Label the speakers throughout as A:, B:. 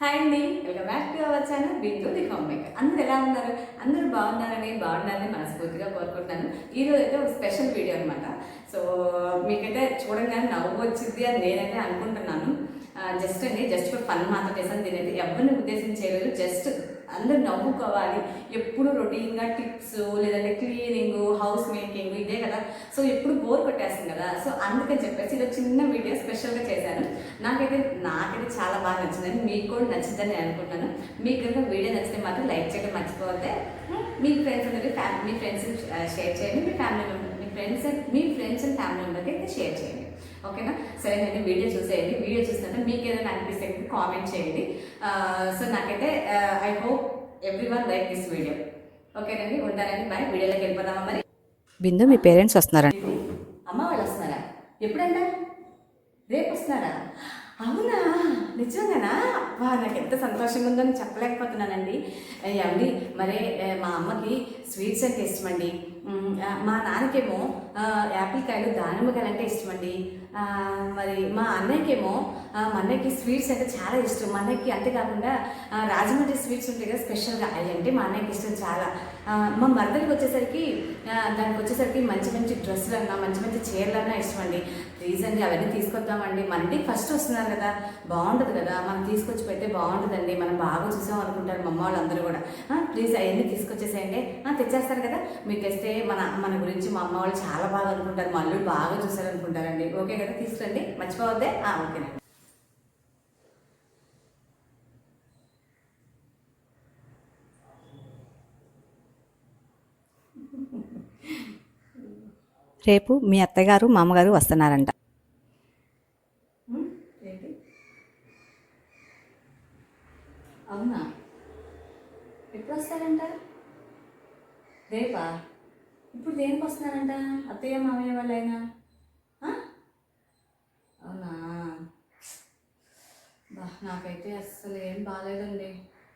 A: Hi అండి welcome back to our channel Bindu the homemaker అందరూ ఎలా ఉన్నారు? అందరూ బాగున్నారని బాగున్నారని మనస్ఫూర్తిగా కోరుకుంటున్నాను. ఈరోజు అయితే ఒక స్పెషల్ వీడియో అనమాట సో మీకైతే చూడంగానే నవ్వు వచ్చింది అని నేనైతే అనుకుంటున్నాను. జస్ట్ అండి జస్ట్ ఫర్ ఫన్ మాత్రం చేశాను. దీనైతే ఎవరిని ఉద్దేశం చేయలేదు జస్ట్ అందరూ నవ్వుకోవాలి. ఎప్పుడు రొటీన్గా టిప్స్ లేదంటే క్లీనింగ్ హౌస్ మేకింగ్ ఇదే కదా. సో ఎప్పుడు బోర్ కొట్టేస్తుంది కదా. సో అందుకని చెప్పేసి ఇలా చిన్న వీడియో స్పెషల్గా చేశాను. నాకైతే నాకైతే చాలా బాగా నచ్చిందని మీకు కూడా నచ్చిందని నేను అనుకుంటున్నాను. మీకు కనుక వీడియో నచ్చితే మాత్రం లైక్ చేయడం మర్చిపోతే మీ ఫ్రెండ్స్ అందరికీ ఫ్యామిలీ మీ ఫ్రెండ్స్ షేర్ చేయండి. మీ ఫ్యామిలీ మెంబర్ ఫ్రెండ్స్ మీ ఫ్రెండ్స్ అండ్ ఫ్యామిలీ మెంబర్కి అయితే షేర్ చేయండి. ఓకేనా సరేనండి వీడియో చూసేయండి. వీడియో చూసినట్టు మీకు ఏదైనా అనిపిస్తే కామెంట్ చేయండి. సో నాకైతే I hope everyone like this video ఓకేనండి ఉంటానండి. బాయ్ వీడియోలోకి వెళ్ళిపోదామా మరి?
B: బిందు మీ పేరెంట్స్ వస్తున్నారా?
A: అమ్మ వాళ్ళు వస్తున్నారా? ఎప్పుడంట? రేపు వస్తున్నారా? అవునా? నిజంగానా? అబ్బా నాకు ఎంత సంతోషంగా ఉందని చెప్పలేకపోతున్నానండి ఏమండి? మరే మా అమ్మకి స్వీట్స్ అంటే ఇష్టమండి. మా నాన్నకేమో యాపిల్ కాయలు దానిమ్మకాయలు అంటే ఇష్టమండి మరి మా అన్నయ్యకేమో మా అన్నయ్యకి స్వీట్స్ అంటే చాలా ఇష్టం. మా అన్నయ్యకి అంతేకాకుండా రాజమండ్రి స్వీట్స్ ఉంటాయి కదా స్పెషల్గా. అవి అంటే మా అన్నయ్యకి ఇష్టం చాలా. మా మరదలకి వచ్చేసరికి దానికి వచ్చేసరికి మంచి మంచి డ్రెస్సులు అన్నా మంచి మంచి చీరలు అన్నా ఇష్టం రీసెంట్గా అవన్నీ తీసుకొద్దామండి. మన ఇంటికి ఫస్ట్ వస్తున్నారు కదా బాగుంటుంది కదా. మనం తీసుకొచ్చి పెడితే బాగుంటుందండి మనం బాగా చూసాం అనుకుంటారు మా అమ్మ వాళ్ళందరూ కూడా. ప్లీజ్ అవన్నీ తీసుకొచ్చేసేయండి. తెచ్చేస్తారు కదా. మీకు తెస్తే మన మన గురించి మా అమ్మ వాళ్ళు చాలా బాగా అనుకుంటారు. మా అల్లుడు బాగా చూసారనుకుంటారండి. ఓకే కదా తీసుకురండి. మర్చిపోవద్దే. ఓకేనండి.
B: రేపు మీ అత్తగారు మామగారు వస్తున్నారంట.
A: అవునా? ఎప్పుడు వస్తారంట రేపా? ఇప్పుడు దేనికి వస్తున్నారంట? అత్తయ్య మామయ్య వాళ్ళైనా? అవునా? బా నాకైతే అస్సలు ఏం బాగాలేదండి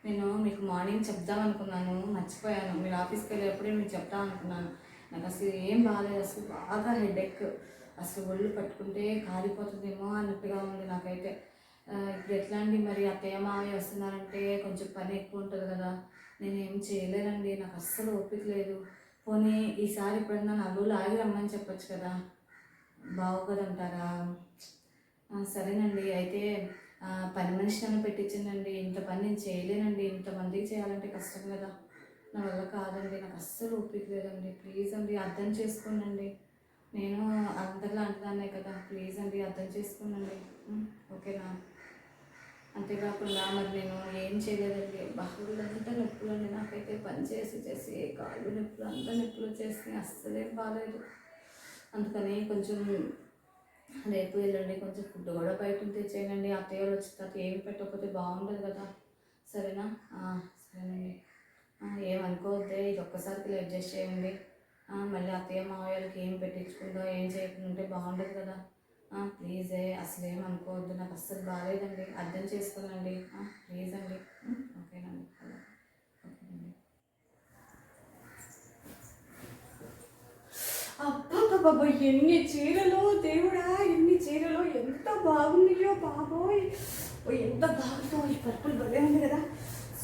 A: నేను మీకు మార్నింగ్ చెప్దాం అనుకున్నాను మర్చిపోయాను. మీరు ఆఫీస్కి వెళ్ళేటప్పుడే మీకు చెప్దాం అనుకున్నాను నాకు అసలు ఏం బాగాలేదు అసలు బాగా హెడేక్ అసలు ఒళ్ళు పట్టుకుంటే కాలిపోతుందేమో అన్నట్టుగా ఉంది నాకైతే. ఇప్పుడు ఎట్లా అండి మరి అత్తయ్య మామయ్య వస్తున్నారంటే కొంచెం పని ఎక్కువ ఉంటుంది కదా. నేను ఏం చేయలేనండి నాకు అస్సలు ఓపిక లేదు. పోనీ ఈసారి ఎప్పుడన్నా నలుగురు ఆగి రమ్మని చెప్పొచ్చు కదా. బాగోదంటారా సరేనండి. అయితే పని మనిషి నన్ను పెట్టించిందండి. ఇంత పని నేను చేయలేనండి. ఇంతమందికి చేయాలంటే కష్టం కదా. నా వల్ల కాదండి నాకు అస్సలు ఓపిక లేదండి. ప్లీజ్ అండి అర్థం చేసుకోనండి. నేను అందరిలాంటిదాన్నే కదా. ప్లీజ్ అండి అర్థం చేసుకోనండి. ఓకేనా? అంతేకాకుండా మరి నేను ఏం చేయలేదండి. బాగులంతా నొప్పులు అండి నాకైతే పని చేసి చేసి కాళ్ళు నొప్పులు అంతా నొప్పులు చేసి అస్సలేం బాగాలేదు అందుకని కొంచెం రేపు వెళ్ళండి. కొంచెం ఫుడ్ కూడా బయట నుంచి తెచ్చేయండి అత్తయ్య గారు వచ్చిన తర్వాత ఏమి పెట్టకపోతే బాగుండదు కదా. సరేనా? సరేనండి. ఏమనుకోవద్దే ఇది ఒక్కసారికి అడ్జస్ట్ చేయండి. మళ్ళీ అత్తయ్య మావయ్యలకి ఏం పెట్టించుకుందో ఏం చేయకుంటే బాగుండదు కదా. ప్లీజే అసలు ఏం అనుకోవద్దు నాకు అస్సలు బాగాలేదండి అర్థం చేసుకోనండి ప్లీజ్ అండి. ఓకేనండి. అలా. ఎన్ని చీరలు దేవుడా ఎన్ని చీరలు ఎంత బాగున్నాయో బాబోయ్. ఓ ఎంత బాగుందో ఈ పర్పుల్ భలే ఉంది కదా.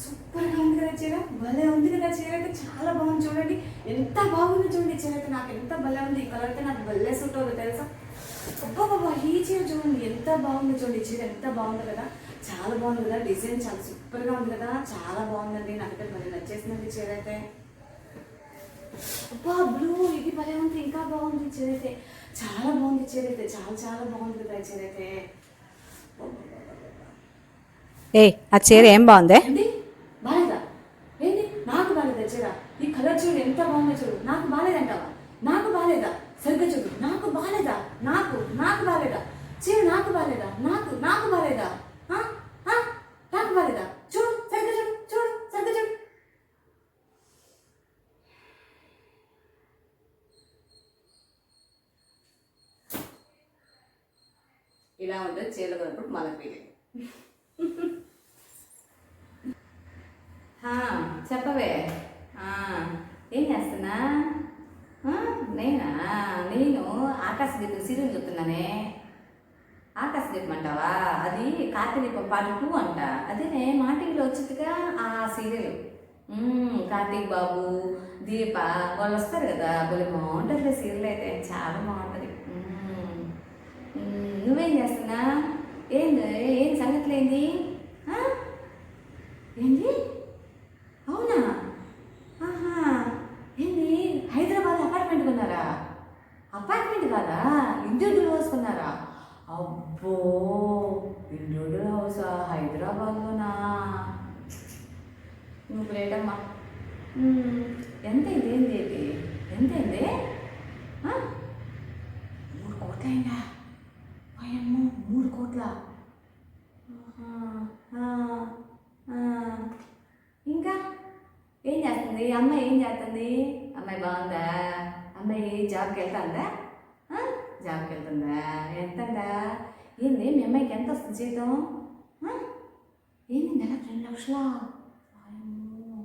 A: సూపర్గా ఉంది కదా చీర. భలే ఉంది కదా చీర అయితే. చాలా బాగుంది చూడండి. ఎంత బాగుంది చూడండి చీర అయితే. నాకు ఎంత భలే ఉంది. ఈ కలర్ అయితే నాకు భలే సూట్ అవుతుంది తెలుసా? అబ్బాబాబా ఈ చీర చూడండి. ఎంత బాగుంది చూడండి. చీర ఎంత బాగుంది కదా. చాలా బాగుంది కదా. డిజైన్ చాలా సూపర్గా ఉంది కదా. చాలా బాగుందండి. నాకైతే భలే నచ్చేసిందండి చీర అయితే. అబ్బా బ్లూ ఇది భలే ఉంది. ఇంకా బాగుంది చీర అయితే. చాలా బాగుంది చీర అయితే. చాలా చాలా బాగుంది కదా చీర అయితే.
B: ఏ ఆ చీర ఏం బాగుందే
A: ఏంటి బాలేదా ఏంటి నాకు ఈ కలర్ చూడు ఎంత బాగుందో చూడు. నాకు బాలేదంటావా నాకు బాలేదా? సరిగ్గా చూడు. నాకు బాలేదా? నాకు నాకు బాలేదా? చీర నాకు బాలేదా? నాకు నాకు? ఆ? నాకు బాలేదా? చూడు సరిగ్గా చూడు చూడు సరిగ్గా చూడు. ఇలా ఉంటుంది చీరలు కొన్నప్పుడు మన ఫీలింగ్ హా, చెప్పవే. ఏం చేస్తున్నా? నేనా? నేను ఆకాశ సీరియల్ చూస్తున్నానే. ఆకాశ అంటావా? అది కార్తీక పార్ట్ టూ అంట. అదేనే మా టీవీలో వచ్చిందిగా ఆ సీరియల్. కార్తీక్ బాబు దీప వాళ్ళు వస్తారు కదా భలే బాగుంటుంది సీరియల్ అయితే. చాలా బాగుంటుంది. నువ్వేం చేస్తున్నా? ఏంది? ఏం సంగతులు ఏంది అవునా ఆహా ఏంది హైదరాబాద్ అపార్ట్మెంట్ కొన్నారా అపార్ట్మెంట్ కాదా ఇండివిజువల్ హౌస్ కొన్నారా అబ్బో ఇండివిజువల్ హౌసా హైదరాబాద్లోనా నువ్వు గ్రేట్ అమ్మా మ్మ్. ఎంత అయింది ఏంది ఇది ఎంత అయింది? మూడు కోట్ల అయిందా అయ్యమ్మో మూడు కోట్ల? ఇంకా? ఏం చేస్తుంది? అమ్మాయి ఏం చేస్తుంది? అమ్మాయి బాగుందా? అమ్మాయి జాబ్కి వెళ్తుందా జాబ్కి వెళ్తుందా ఎంతందా? ఏంది? మీ అమ్మాయికి ఎంత వస్తుంది జీతం? ఏంది నెల రెండు లక్షలా వాయమ్మో,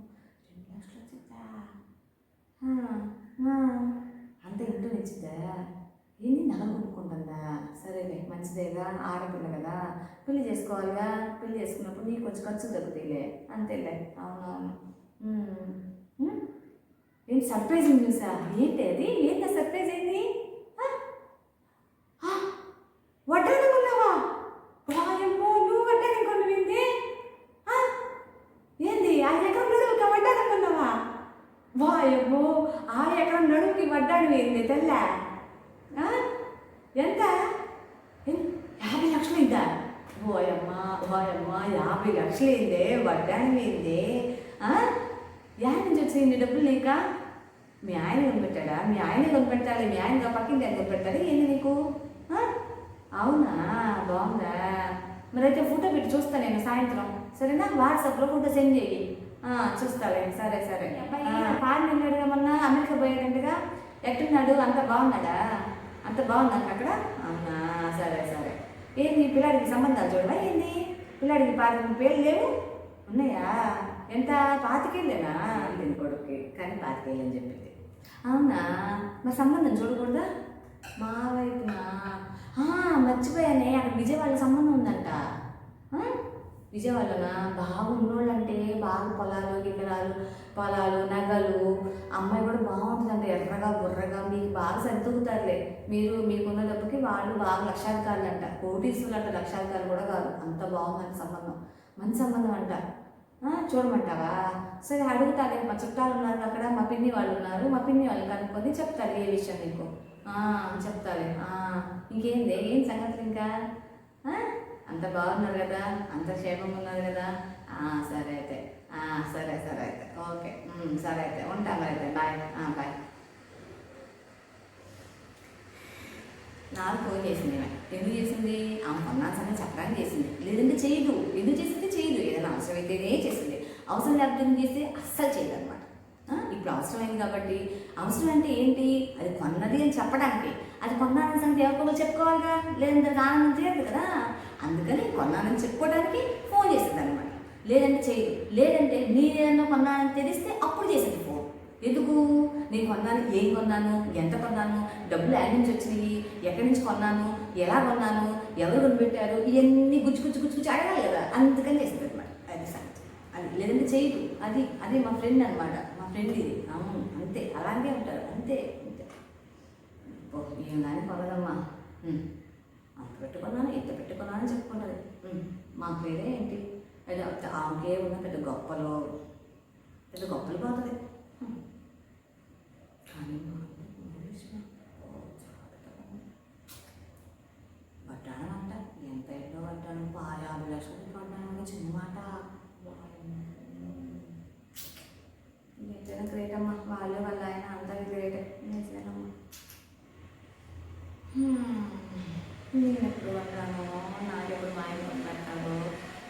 A: రెండు లక్షలు వచ్చిందా ఆ, ఆ. అంత ఇంట్లో నచ్చిందా ఏంది నగలు కొనుక్కుంటుందా సరేలే మంచిదేగా ఆడపిల్ల కదా. పెళ్ళి చేసుకోవాలిగా? పెళ్ళి చేసుకున్నప్పుడు నీకు కొంచెం ఖర్చు తగ్గుతాయిలే అంతేలే. అవునవును. ఉమ్. ఏంటి సర్ప్రైజ్ చూసా? ఏంటి అది? ఏంటి సర్ప్రైజ్ ఏంది ఆ? ఆ, వడ్డానం కొన్నావా వాయమ్మో నువ్వు వడ్డానం కొన్నవింది ఆ? ఏంది ఆ ఎకరం నడువుకి వడ్డానం కొన్నావా వాయబ్బో ఆ ఎకరం నడుముకి పడ్డాడు ఏంది తెల్ల. ఆ? ఎంత? యాభై లక్షలు ఇద్దా ఓయమ్మా ఓయమ్మా యాభై లక్షలు అయిందే వడ్డానం ఏంది ఆ? నుంచి వచ్చింది డబ్బులు లేక మీ ఆయన కొనిపెట్టాడా? మీ ఆయన కొనిపెట్టాలి మీ ఆయన పక్కింటి ఆయన కొనిపెట్టాలి ఏంది నీకు? అవునా? బాగుందా? మరి అయితే ఫోటో పెట్టి చూస్తాను నేను సాయంత్రం. సరేనా? వాట్సాప్లో ఫోటో సెండ్ చేయి. ఆ, చూస్తాలే. సరే సరే. పాడిన వెళ్ళాడుగా మొన్న. అమెరికా పోయాడంటగా. ఎట్టున్నాడు? అంత బాగున్నాడా? అంత బాగున్నాడు అక్కడ? అవునా? సరే సరే. ఏంది? పిల్లాడికి సంబంధాలు చూడవా ఏంది? పిల్లాడికి పాతిక పేర్లు లేవు? ఉన్నాయా? ఎంత? పాతికేళ్ళేనా? దీని కొడుక్కి. కానీ పాతికేళ్ళు అని చెప్పింది. అవునా? మరి సంబంధం చూడకూడదా? మా వైపున ఆ, మర్చిపోయానే అక్కడ విజయవాడ సంబంధం ఉందంట ఆ? విజయవాడలోనా? బాగున్నోళ్ళంటే బాగా పొలాలు గిన్నెరాలు పొలాలు నగలు. అమ్మాయి కూడా బాగుంటుందంటే ఎర్రగా బుర్రగా. మీకు బాగా సర్దుకుతారులే మీరు మీకున్న డబ్బుకి వాళ్ళు బాగా లక్షాధికారులు అంట కోటీసులు అంట లక్షాధికారులు కూడా కాదు. అంత బాగుందని సంబంధం. మంచి సంబంధం అంట. చూడమంటావా? సరే అడుగుతాలే. మా చుట్టాలు ఉన్నారు అక్కడ మా పిన్ని వాళ్ళు ఉన్నారు మా పిన్ని వాళ్ళు కనుక్కొని చెప్తారు ఏ విషయం నీకు ఆ, చెప్తాలే. ఇంకేంది? ఏం సంగతులు ఇంకా? అంత బాగున్నారు కదా అంత క్షేమంగా ఉన్నారు కదా. ఆ, సరే అయితే. సరే సరే అయితే. ఓకే. సరే అయితే. ఉంటాం మరి అయితే. బాయ్ ఆ, బాయ్ నాకు ఫోన్ చేసింది ఎందుకు చేసింది? ఆమె కొన్నాను సరే చెప్పడానికి చేసింది. లేదంటే చేయదు. ఎందుకు చేసింది? చేయదు. ఏదైనా అవసరం అయితేనే చేసింది. అవసరం లేకపోతే చేస్తే అస్సలు చేయదు ఇప్పుడు అవసరమైంది కాబట్టి అవసరం అంటే ఏంటి? అది కొన్నది అని చెప్పడానికి. అది కొన్నానని సంగతి ఎవరికో చెప్పుకోవాలిగా? లేదంటే దానికి ఆనందం చేయదు కదా? అందుకని కొన్నానని చెప్పుకోవడానికి ఫోన్ చేసింది అనమాట లేదంటే చేయదు. లేదంటే నేనేదన్నా కొన్నానని తెలిస్తే అప్పుడు చేసేది ఫోన్ ఎందుకు? నేను కొన్నాను ఏం కొన్నాను ఎంత కొన్నాను డబ్బులు ఎక్కడి నుంచి వచ్చినాయి ఎక్కడి నుంచి కొన్నాను ఎలా కొన్నాను ఎవరు కొనిపెట్టారు ఇవన్నీ గుచ్చి గుచ్చి గుచ్చి గుచ్చి అడగాలి కదా? అందుకని చేస్తుంది అనమాట అది సంగతి. అది లేదంటే చేయదు. అది అది మా ఫ్రెండ్ అనమాట ఫ్రెండ్ ఇది అవును అంతే. అలాగే ఉంటారు. అంతే. అంతే. ఏం కానీ కొనదమ్మా. అంత పెట్టుకున్నాను ఇంత పెట్టుకున్నాను అని చెప్పుకుంటుంది మా పేరే ఏంటి? అది ఆమెకే ఉన్న పెద్ద గొప్పలు. పెద్ద గొప్పలు పోతుంది. కానీ వడ్డానం అంట. ఎంత ఎన్నో పట్టాను పాలు యాభై లక్షలు పట్టాను చిన్న మాట నిజంగా గ్రేట్ అమ్మా వాళ్ళు వాళ్ళ ఆయన అంతా గ్రేట్ నిజమేనమ్మా నేను ఎప్పుడు వడ్డాను నాకు ఎప్పుడు మా ఆయన వండుతాడు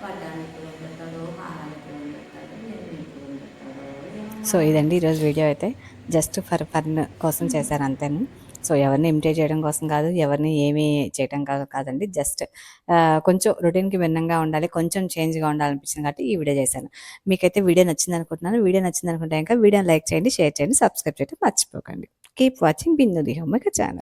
A: వడ్డాను ఎప్పుడు వండుతాడు హారాలు ఎప్పుడు వండుతాడు నేను ఎప్పుడు వండుతాడు
B: సో ఇదండి ఈరోజు వీడియో అయితే. జస్ట్ ఫర్ ఫన్ కోసం చేశాను అంతేను. సో ఎవరిని ఇమిటేట్ చేయడం కోసం కాదు ఎవరిని ఏమీ చేయడం కాదు కాదండి. జస్ట్ కొంచెం రొటీన్కి భిన్నంగా ఉండాలి కొంచెం చేంజ్గా ఉండాలనిపించింది కాబట్టి ఈ వీడియో చేశాను. మీకైతే వీడియో నచ్చింది అనుకుంటున్నాను వీడియో నచ్చింది అనుకుంటే ఇంకా వీడియోని లైక్ చేయండి షేర్ చేయండి సబ్స్క్రైబ్ చేయడం మర్చిపోకండి. Keep watching Bindu the home channel.